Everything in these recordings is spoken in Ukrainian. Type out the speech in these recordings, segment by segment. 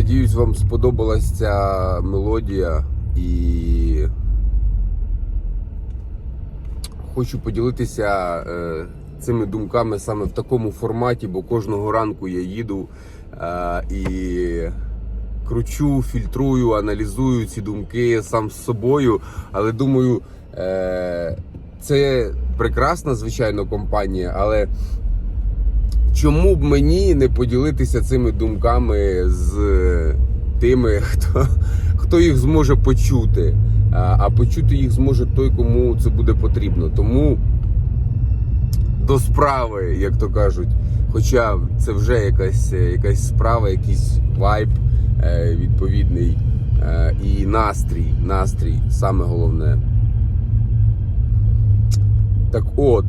Надіюсь, вам сподобалась ця мелодія і хочу поділитися е, цими думками саме в такому форматі, бо кожного ранку я їду е, і кручу, фільтрую, аналізую ці думки сам з собою. Але думаю, е, це прекрасна, звичайно, компанія, але чому б мені не поділитися цими думками з тими, хто, хто їх зможе почути? А, почути їх зможе той, кому це буде потрібно. Тому до справи, як то кажуть. Хоча це вже якась, якась справа, якийсь вайб е, відповідний е, і настрій, настрій саме головне. Так от.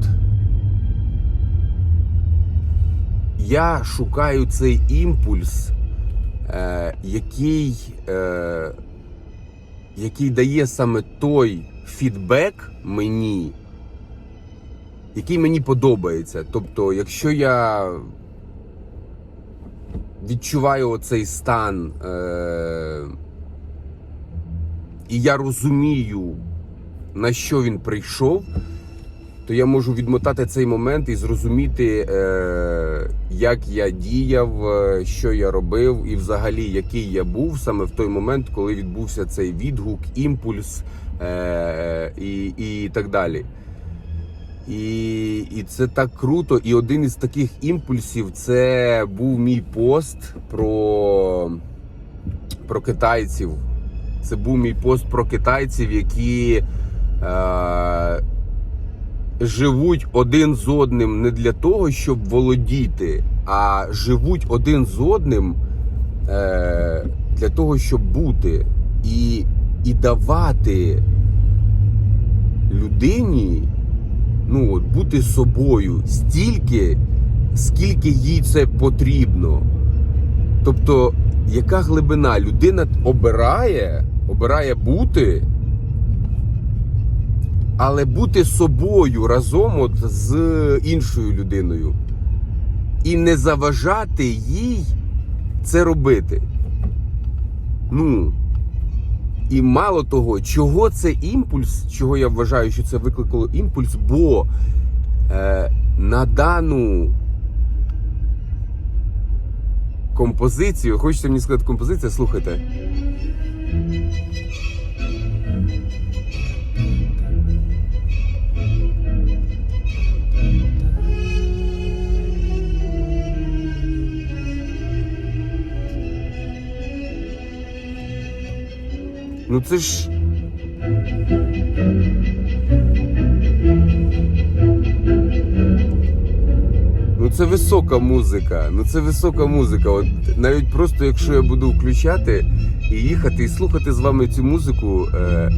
Я шукаю цей імпульс, е, який, е, який дає саме той фідбек мені, який мені подобається. Тобто, якщо я відчуваю оцей стан, е, і я розумію, на що він прийшов, то я можу відмотати цей момент і зрозуміти, е, як я діяв, е, що я робив, і взагалі який я був саме в той момент, коли відбувся цей відгук, імпульс е, і, і так далі. І, і це так круто. І один із таких імпульсів це був мій пост про, про китайців. Це був мій пост про китайців, які. Е, живуть один з одним не для того, щоб володіти, а живуть один з одним е, для того, щоб бути і, і давати людині ну, от, бути собою стільки, скільки їй це потрібно. Тобто, яка глибина людина обирає, обирає бути але бути собою разом от з іншою людиною і не заважати їй це робити. Ну. І мало того, чого це імпульс, чого я вважаю, що це викликало імпульс, бо е, на дану композицію, хочете мені сказати композиція, слухайте. Ну це ж. Ну це висока музика. Ну це висока музика. От навіть просто якщо я буду включати і їхати і слухати з вами цю музику. Е...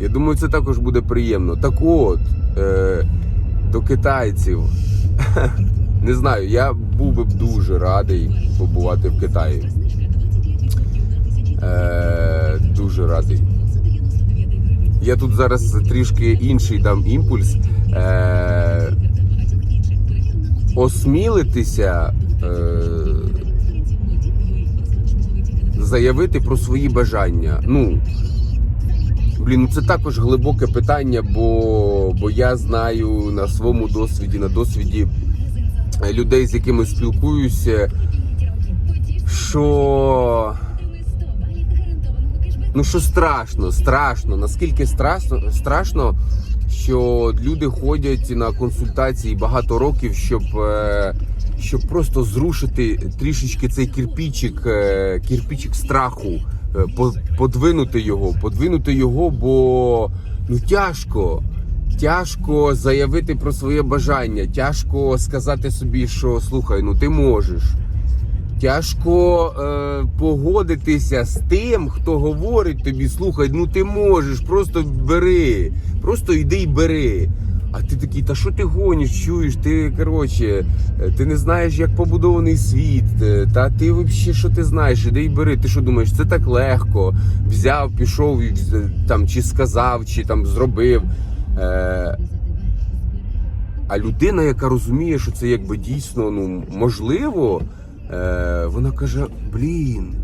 Я думаю, це також буде приємно. Так от, е... до китайців. Не знаю, я був би дуже радий побувати в Китаї. Е, дуже радий. Я тут зараз трішки інший дам імпульс. Е, осмілитися, е, заявити про свої бажання. Ну, блін, ну це також глибоке питання, бо, бо я знаю на своєму досвіді, на досвіді людей, з якими спілкуюся, що. Ну що страшно, страшно. Наскільки страшно, страшно, що люди ходять на консультації багато років, щоб е, щоб просто зрушити трішечки цей кирпичик, е, кирпичик страху, е, подвинути його, подвинути його, бо ну тяжко. Тяжко заявити про своє бажання, тяжко сказати собі, що слухай, ну ти можеш. Тяжко е, погодитися з тим, хто говорить тобі, слухай, ну ти можеш, просто бери, просто йди й бери. А ти такий, та що ти гониш, чуєш? Ти коротше, е, ти не знаєш, як побудований світ. е, Та ти взагалі що ти знаєш? Іди й бери. Ти що думаєш, це так легко. Взяв, пішов там чи сказав, чи там зробив. Е, а людина, яка розуміє, що це якби дійсно ну можливо, Е, вона каже: Блін.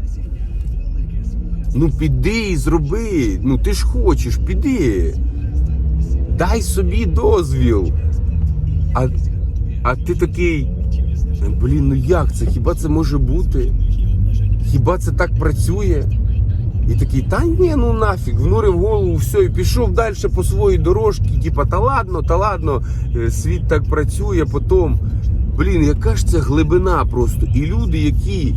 Ну піди і зроби. Ну ти ж хочеш, піди. Дай собі дозвіл. А, а ти такий. Блін, ну як це? Хіба це може бути? Хіба це так працює? І такий, та ні, ну нафіг, внурив голову, все, і пішов далі по своїй дорожці. Типа, та ладно, та ладно, е, світ так працює, потім. Блін, яка ж це глибина просто. І люди, які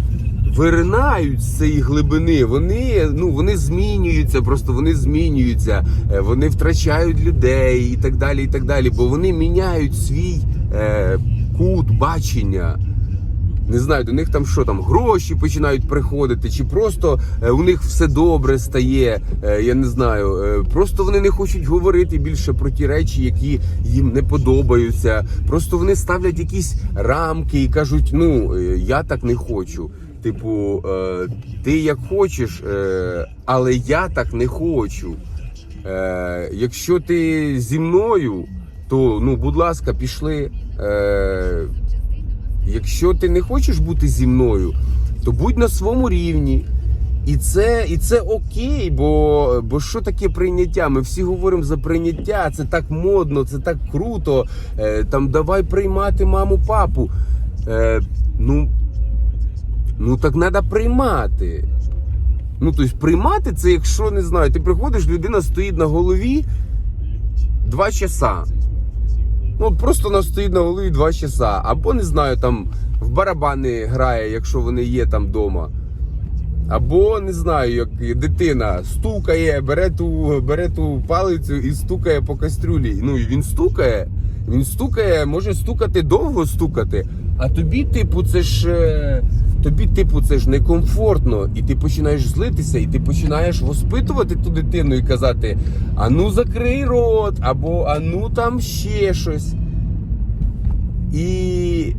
виринають з цієї глибини, вони, ну, вони змінюються, просто вони змінюються, е, вони втрачають людей і так далі, і так далі. Бо вони міняють свій е, кут бачення. Не знаю, до них там що там гроші починають приходити, чи просто е, у них все добре стає. е, я не знаю. е, просто вони не хочуть говорити більше про ті речі, які їм не подобаються. Просто вони ставлять якісь рамки і кажуть: ну я так не хочу. Типу, ти як хочеш, але я так не хочу. Якщо ти зі мною, то ну, будь ласка, пішли. Якщо ти не хочеш бути зі мною, то будь на своєму рівні. І це, і це окей, бо, бо що таке прийняття? Ми всі говоримо за прийняття, це так модно, це так круто. Е, там давай приймати маму, папу. Е, ну, ну так треба приймати. Ну, тобто, приймати це, якщо не знаю, ти приходиш, людина стоїть на голові два часа. Ну, просто вона стоїть на голові два часа. Або не знаю, там в барабани грає, якщо вони є там вдома. Або не знаю, як дитина стукає, бере ту, бере ту палицю і стукає по кастрюлі. Ну і він стукає, він стукає, може стукати довго стукати. А тобі, типу, це ж е, тобі, типу, це ж некомфортно, і ти починаєш злитися, і ти починаєш воспитувати ту дитину і казати: а ну закрий рот, або а ну там ще щось. І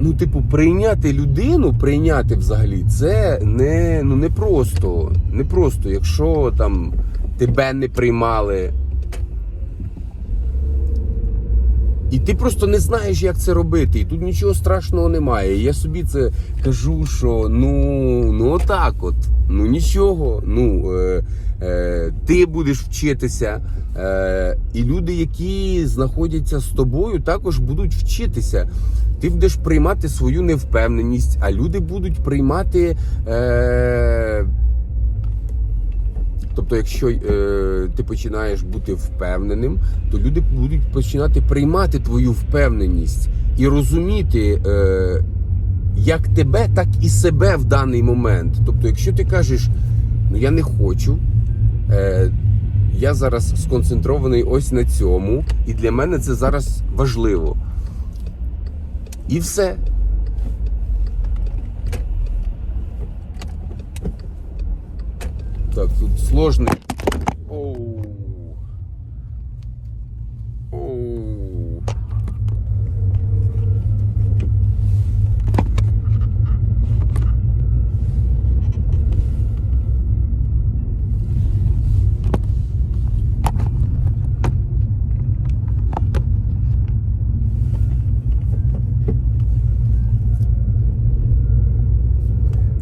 Ну, типу, прийняти людину, прийняти взагалі, це не, ну, не просто. Не просто, якщо там тебе не приймали. І ти просто не знаєш, як це робити. І тут нічого страшного немає. І я собі це кажу, що ну, ну отак от. Ну нічого. Ну, е, е, ти будеш вчитися. Е, і люди, які знаходяться з тобою, також будуть вчитися. Ти будеш приймати свою невпевненість, а люди будуть приймати. Е, Тобто, якщо е, ти починаєш бути впевненим, то люди будуть починати приймати твою впевненість і розуміти е, як тебе, так і себе в даний момент. Тобто, якщо ти кажеш, ну я не хочу, е, я зараз сконцентрований ось на цьому, і для мене це зараз важливо. І все. Так, тут сложный. Оу.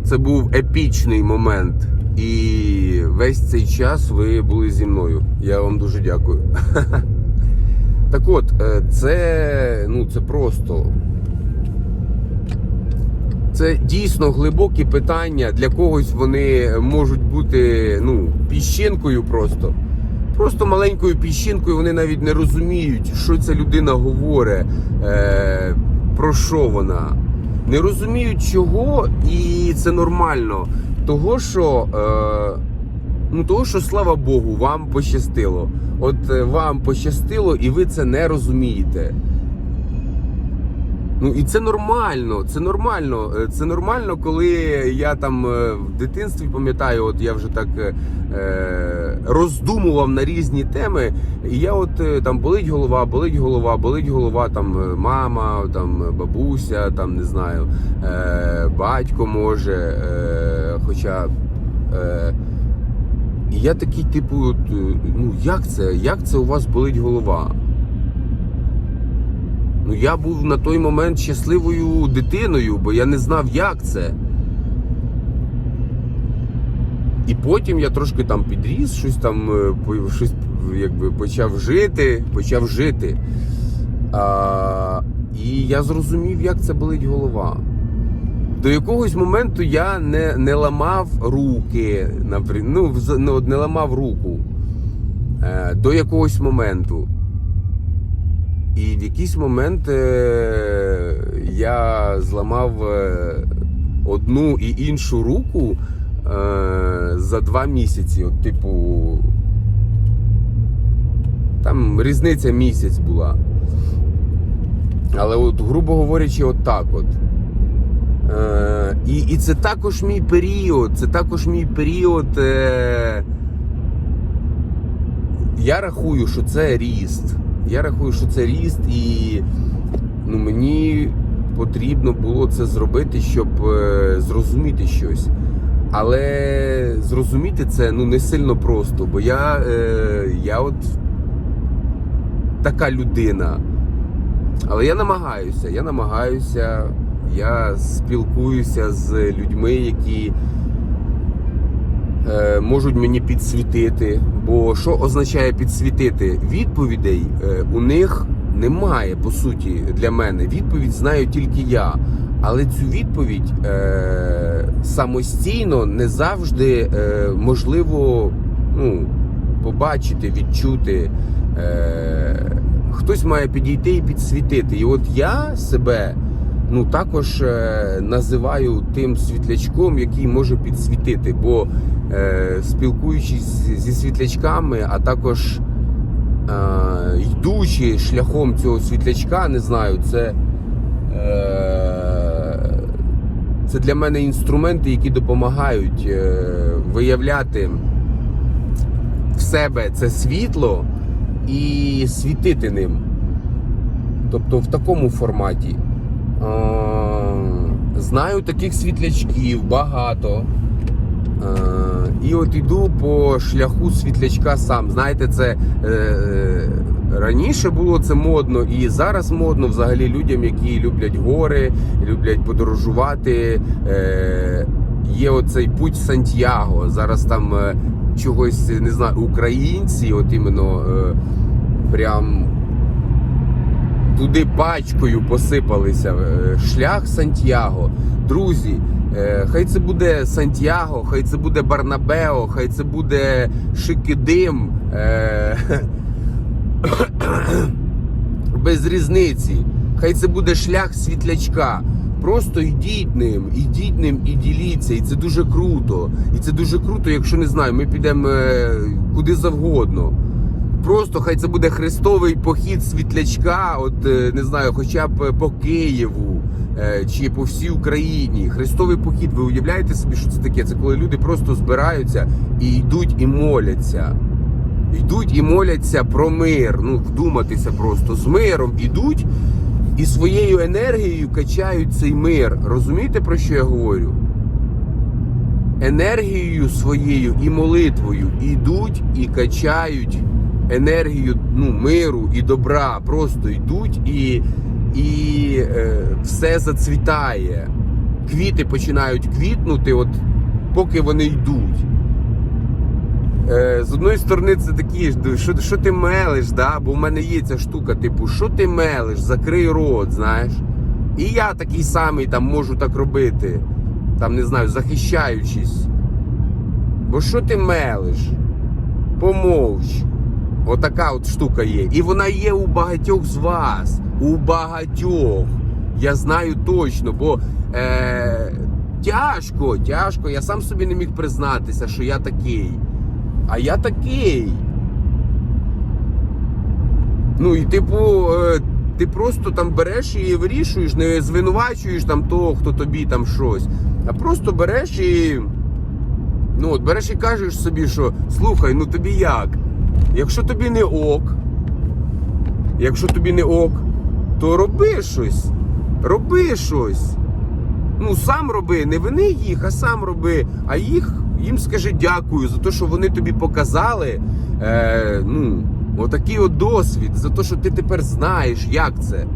Це був епічний момент. І весь цей час ви були зі мною. Я вам дуже дякую. Так от, е, це, ну, це просто. Це дійсно глибокі питання. Для когось вони можуть бути ну, піщинкою просто. Просто маленькою піщинкою вони навіть не розуміють, що ця людина говорить, е, про що вона. Не розуміють чого, і це нормально. Того, що, е, ну, того, що слава Богу, вам пощастило. От е, вам пощастило, і ви це не розумієте. Ну і це нормально, це нормально. Е, Це нормально, коли я там е, в дитинстві пам'ятаю, от я вже так е, роздумував на різні теми. І я от там болить голова, болить голова, болить голова, там мама, там бабуся, там не знаю, е, батько може. Е, хоча. Е, і я такий, типу, от, е, ну як це? Як це у вас болить голова? Ну я був на той момент щасливою дитиною, бо я не знав, як це. І потім я трошки там підріс, щось там е, щось якби почав жити, почав жити. А, і я зрозумів, як це болить голова. До якогось моменту я не, не ламав руки, ну, ну, не ламав руку е, до якогось моменту. І в якийсь момент е, я зламав е, одну і іншу руку е, за два місяці. От, типу, там різниця місяць була. Але, от, грубо говорячи, от так от. Е, і, і це також мій період. Це також мій період. Е, я рахую, що це ріст. Я рахую, що це ріст, і ну, мені потрібно було це зробити, щоб е, зрозуміти щось. Але зрозуміти це ну, не сильно просто, бо я, е, я от така людина. Але я намагаюся, я намагаюся, я спілкуюся з людьми, які е, можуть мені підсвітити. Бо що означає підсвітити? Відповідей е, у них немає, по суті, для мене. Відповідь знаю тільки я. Але цю відповідь е, самостійно не завжди е, можливо ну, побачити, відчути. Е, хтось має підійти і підсвітити. І от я себе ну, також е, називаю тим світлячком, який може підсвітити. Бо е, спілкуючись зі світлячками, а також е, йдучи шляхом цього світлячка, не знаю, це. Це для мене інструменти, які допомагають виявляти в себе це світло і світити ним. Тобто в такому форматі. Е, Знаю таких світлячків багато. Е, І от іду по шляху світлячка сам. Знаєте, це е, раніше було це модно, і зараз модно взагалі людям, які люблять гори, люблять подорожувати. Є оцей путь Сантьяго. Зараз там чогось не знаю, українці, от іменно прям туди пачкою посипалися. Е, Шлях Сантьяго. Друзі, е, хай це буде Сантьяго, хай це буде Барнабео, хай це буде Шикидим. е, Без різниці. Хай це буде шлях світлячка. Просто йдіть ним, ідіть ним і діліться. І це дуже круто. І це дуже круто, якщо не знаю, ми підемо куди завгодно. Просто хай це буде хрестовий похід світлячка, от е, не знаю, хоча б по Києву е, чи по всій Україні. Хрестовий похід. Ви уявляєте собі, що це таке? Це коли люди просто збираються і йдуть і моляться. Йдуть і моляться про мир. Ну, вдуматися просто з миром ідуть і своєю енергією качають цей мир. Розумієте, про що я говорю? Енергією своєю і молитвою ідуть і качають енергію ну, миру і добра. Просто йдуть і, і е, все зацвітає. Квіти починають квітнути, от поки вони йдуть. Е, з одної сторони, це такі що, що ти мелиш, да? бо в мене є ця штука, типу, що ти мелиш, закрий рот, знаєш. І я такий самий там можу так робити, там не знаю, захищаючись. Бо що ти мелиш? Помовч. Отака от штука є. І вона є у багатьох з вас. У багатьох. Я знаю точно, бо е, тяжко, тяжко. Я сам собі не міг признатися, що я такий. А я такий. Ну і типу, е, ти просто там береш і вирішуєш, не звинувачуєш там того, хто тобі там щось. А просто береш і. Ну, от береш і кажеш собі, що слухай, ну тобі як? Якщо тобі не ок, якщо тобі не ок, то роби щось. Роби щось. Ну, сам роби, не вини їх, а сам роби. А їх їм скажи дякую за те, що вони тобі показали. Е, ну, отакий от досвід, за те, що ти тепер знаєш, як це.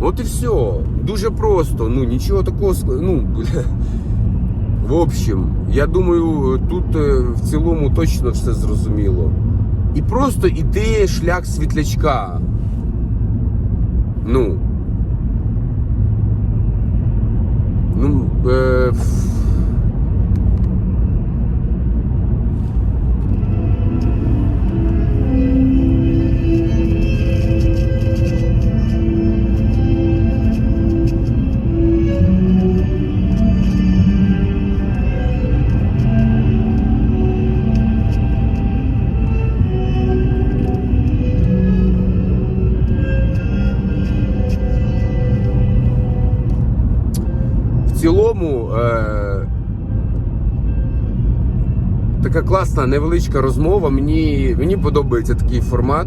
От і все. Дуже просто. Ну нічого такого ну. В общем, я думаю, тут е, в цілому точно все зрозуміло. І просто іде шлях світлячка. Ну. Ну, е, цілому е, така класна невеличка розмова. Мені, мені подобається такий формат.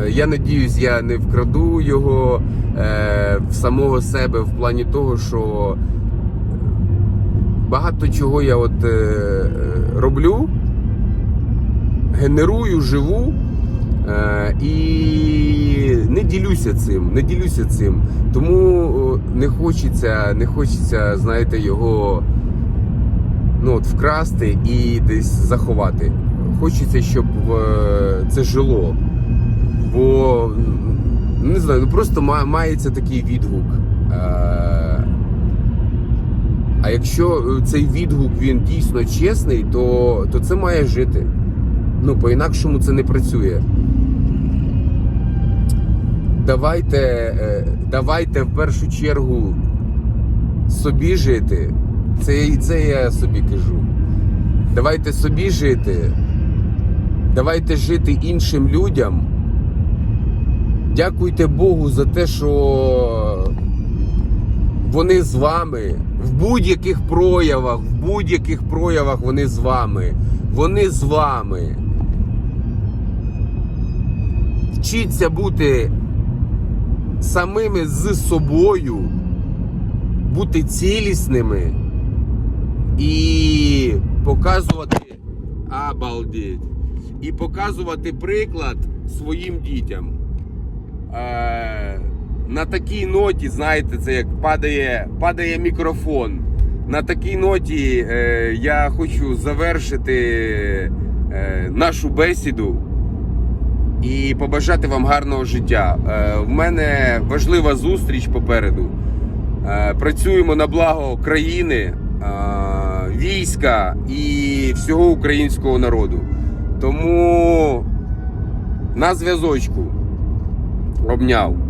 Е, Я надіюсь, я не вкраду його е, в самого себе в плані того, що багато чого я от е, роблю, генерую, живу. Е, і не ділюся цим, не ділюся цим. Тому не хочеться, не хочеться, знаєте, його ну, от, вкрасти і десь заховати. Хочеться, щоб е, це жило. Бо не знаю, ну просто мається такий відгук. Е, А якщо цей відгук він дійсно чесний, то, то це має жити. Ну, по-інакшому це не працює. Давайте, е, давайте в першу чергу собі жити. Це, і це я собі кажу. Давайте собі жити. Давайте жити іншим людям. Дякуйте Богу за те, що вони з вами в будь-яких проявах, в будь-яких проявах вони з вами. Вони з вами. Вчіться бути самими з собою, бути цілісними і показувати обалдеть, і показувати приклад своїм дітям. Е, на такій ноті, знаєте, це як падає, падає мікрофон. На такій ноті е, я хочу завершити е, нашу бесіду і побажати вам гарного життя. Е, в мене важлива зустріч попереду. Е, працюємо на благо країни, е, війська і всього українського народу. Тому на зв'язочку обняв.